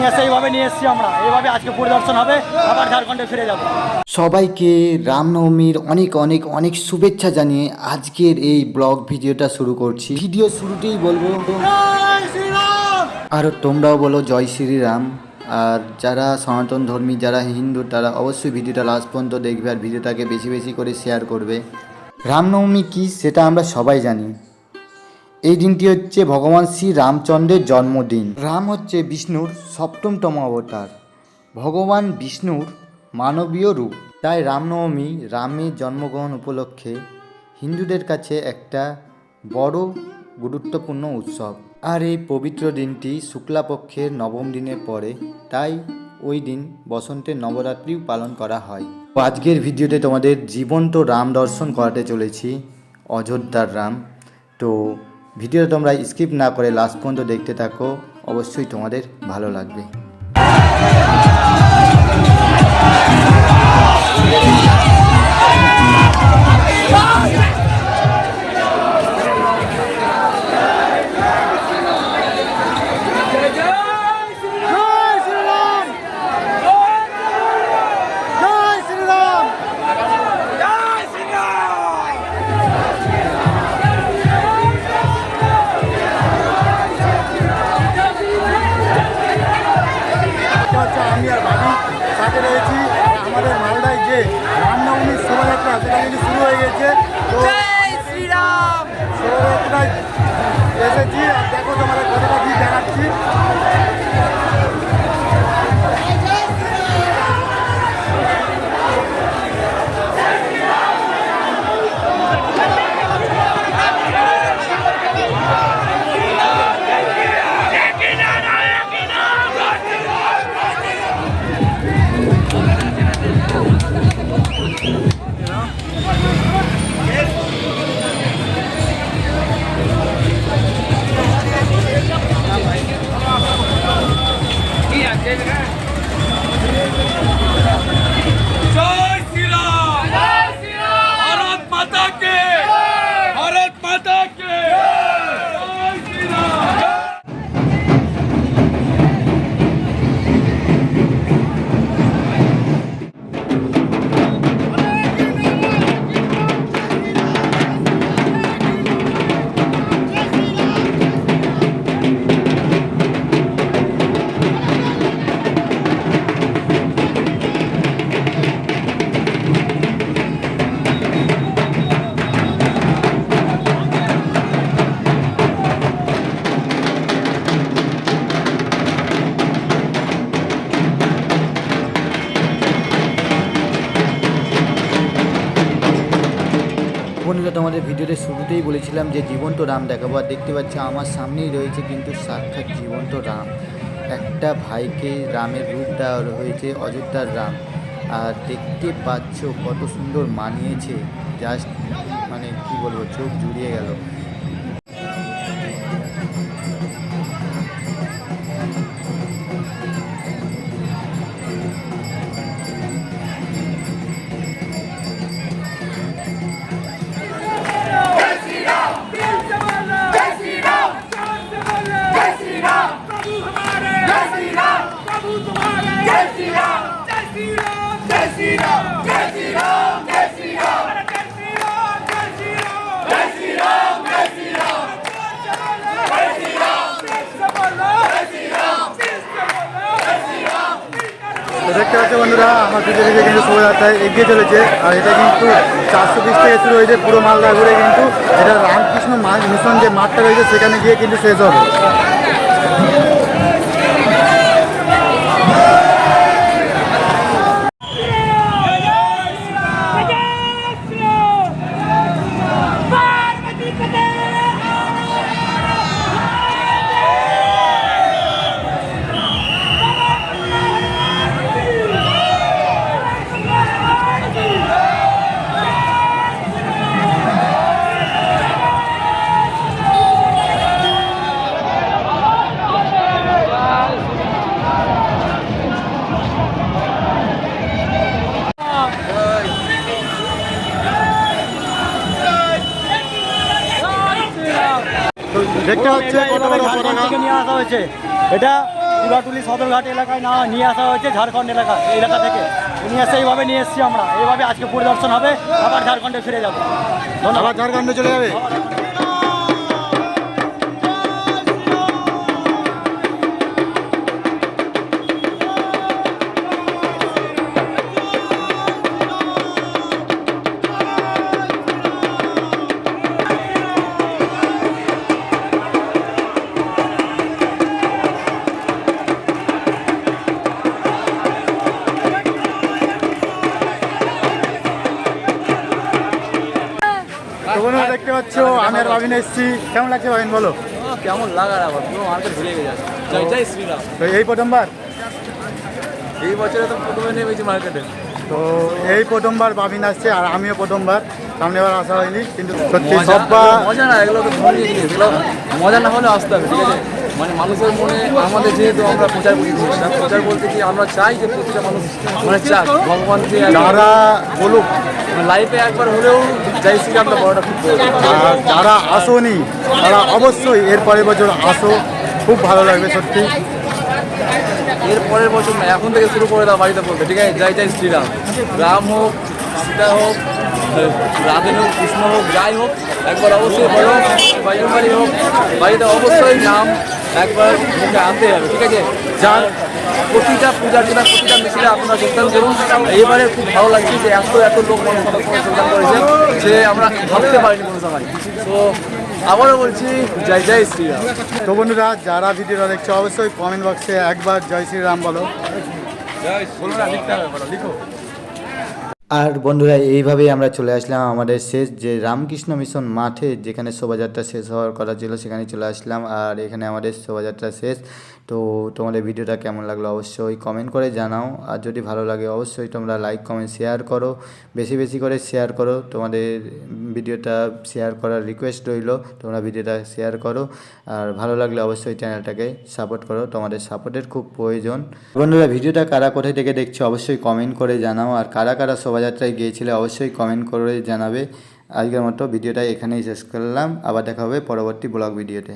নিয়ে এসে এইভাবে নিয়ে এসেছি আমরা। এইভাবে আজকে পরিদর্শন হবে আবার ঝাড়খণ্ডে ফিরে যাব। সবাইকে রামনবমীর অনেক অনেক অনেক শুভেচ্ছা জানিয়ে আজকের এই ব্লগ ভিডিওটা শুরু করছি। ভিডিও শুরুতেই বলব আর তোমরাও বলো জয় শ্রীরাম। আর যারা সনাতন ধর্মী যারা হিন্দু তারা অবশ্যই ভিডিওটা লাস্ট পর্যন্ত দেখবে আর ভিডিওটাকে বেশি বেশি করে শেয়ার করবে। রামনবমী কী সেটা আমরা সবাই জানি। এই দিনটি হচ্ছে ভগবান শ্রী রামচন্দ্রের জন্মদিন। রাম হচ্ছে বিষ্ণুর সপ্তমতম অবতার। ভগবান বিষ্ণুর মানবীয় রূপ। তাই রামনবমী রামের জন্মগ্রহণ উপলক্ষে হিন্দুদের কাছে একটা বড় গুরুত্বপূর্ণ উৎসব। আর এই পবিত্র দিনটি শুক্লাপক্ষের নবম দিনের পরে, তাই ওই দিন বসন্তের নবরাত্রিও পালন করা হয়। আজকের ভিডিওতে তোমাদের জীবন্ত রাম দর্শন করাতে চলেছি, অযোধ্যার রাম। তো ভিডিওটা তোমরা স্কিপ না করে লাস্ট পর্যন্ত দেখতে থাকো অবশ্যই তোমাদের ভালো লাগবে। হচ্ছে শোভাযাত্রা সেটা কিন্তু শুরু হয়ে গেছে। তো শোভাযাত্রায় এসেছি। বন্ধুরা তোমাদের ভিডিওতে শুরুতেই বলেছিলাম যে জীবন্ত রাম দেখাবো, আর দেখতে পাচ্ছি আমার সামনেই রয়েছে কিন্তু সাক্ষাৎ জীবন্ত রাম। একটা ভাইকে রামের রূপ দেওয়া হয়েছে, অযোধ্যার রাম। আর দেখতে পাচ্ছ কত সুন্দর মানিয়েছে জাস্ট মানে কি বলব, চোখ জুড়িয়ে গেল। দেখতে পাচ্ছ বন্ধুরা, আমার পিছনে দিকে কিন্তু শোভাযাত্রায় এগিয়ে চলেছে, আর এটা কিন্তু চারশো পিস থেকে শুরু হয়েছে পুরো মালদা ঘুরে কিন্তু এটা রামকৃষ্ণ মিশন যে মাঠটা রয়েছে, সেখানে গিয়ে কিন্তু শেষ হবে। হচ্ছে নিয়ে আসা হয়েছে। এটা সদরঘাট এলাকায় না নিয়ে আসা হয়েছে ঝাড়খণ্ড এলাকা এলাকা থেকে। নিয়ে এসে এইভাবে নিয়ে এসেছি আমরা। এইভাবে আজকে পরিদর্শন হবে আবার ঝাড়খণ্ডে ফিরে যাব। ধন্যবাদ। আবার ঝাড়খণ্ডে চলে যাবে? পাচ্ছ আমি আর বাবিন এসেছি। কেমন লাগছে বাবিন বলো? কেমন লাগার আবার পুরো মার্কেট ভুলে গেছে। জয় জয় শ্রীরাম। তো এই প্রথমবার? এই বছরে তো প্রথমে নেমেছি মার্কেটে। তো এই প্রথমবার বাবিন আসছে আর আমিও প্রথমবার। সামনে আবার আসা হয়নি কিন্তু সত্যি সব মজা না এগুলো মজা না হলে আসতে হবে ঠিক আছে? মানে মানুষের মনে আমাদের যেহেতু আমরা প্রচার করি জিনিসটা প্রচার বলতে কি আমরা চাই যে প্রতিটা মানুষ মানে চাক ভগবানকে যারা বলুক। লাইফে একবার হলেও জয় শ্রীরামটা বড়টা খুব যারা আসোনি তারা অবশ্যই এর পরের বছর আসো। খুব ভালো লাগবে সত্যি। এর পরের বছর না এখন থেকে শুরু করে দাও বাড়িতে বলতে ঠিক আছে? জয় জয় শ্রীরাম। রাম হোক সীতা হোক রাধেন হোক কৃষ্ণ হোক যাই হোক একবার অবশ্যই বলো বাড়ি হোক বাড়িতে অবশ্যই নাম একবার আনতে হবে ঠিক আছে? যার প্রতিটা পূজার জন্য প্রতিটা মিছিলে আপনারা যোগদান করুন। এবারে খুব ভালো লাগছে যে এত এত লোক মানুষ যোগদান করেছে যে আমরা ভাবতে পারিনি কোনো সময়। তো আবারও বলছি জয় জয় শ্রীরাম। তো বন্ধুরা যারা ভিডিওটা দেখছে অবশ্যই কমেন্ট বক্সে একবার জয় শ্রীরাম বলো। জয় লিখতে হবে বলো লিখো। আর বন্ধুরা, এইভাবেই আমরা চলে আসলাম আমাদের শেষ যে রামকৃষ্ণ মিশন মাঠে, যেখানে শোভাযাত্রা শেষ হওয়ার কথা ছিল সেখানে চলে আসলাম। আর এখানে আমাদের শোভাযাত্রা শেষ। তো তোমাদের ভিডিওটা কেমন লাগল অবশ্যই কমেন্ট করে জানাও। আর যদি ভালো লাগে, অবশ্যই তোমরা লাইক কমেন্ট শেয়ার করো। বেশি বেশি করে শেয়ার করো। তোমাদের ভিডিওটা শেয়ার করার রিকোয়েস্ট রইল, তোমরা ভিডিওটা শেয়ার করো। আর ভালো লাগলে অবশ্যই চ্যানেলটাকে সাপোর্ট করো। তোমাদের সাপোর্টের খুব প্রয়োজন। বন্ধুরা, ভিডিওটা কারা কোথায় থেকে দেখছ, অবশ্যই কমেন্ট করে জানাও। আর কারা কারা শোভাযাত্রায় গিয়েছিলে অবশ্যই কমেন্ট করে জানাবে। আজকের মতো ভিডিওটা এখানেই শেষ করলাম। আবার দেখা হবে পরবর্তী ব্লগ ভিডিওতে।